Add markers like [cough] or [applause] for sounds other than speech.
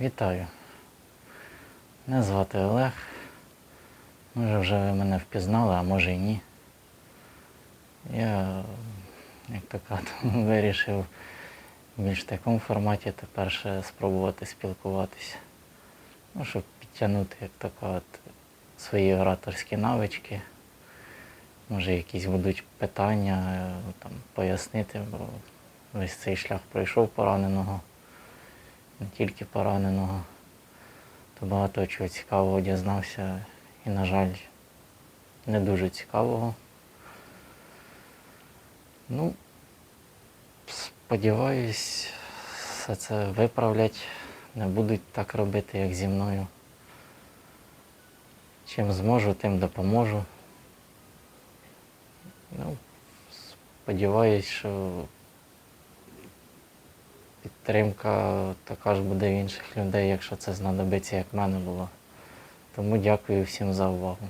Вітаю. Мене звати Олег. Може вже ви мене впізнали, а може і ні. Я, як то кажуть, [laughs] вирішив в більш такому форматі тепер спробувати спілкуватися. Ну, щоб підтягнути, як то кажуть, свої ораторські навички. Може, якісь будуть питання, там, пояснити, бо весь цей шлях пройшов пораненого не тільки пораненого, то багато чого цікавого дізнався і, на жаль, не дуже цікавого. Ну, сподіваюсь, все це виправлять, не будуть так робити, як зі мною. Чим зможу, тим допоможу. Ну, сподіваюсь, що підтримка така ж буде в інших людей, якщо це знадобиться, як в мене було. Тому дякую всім за увагу.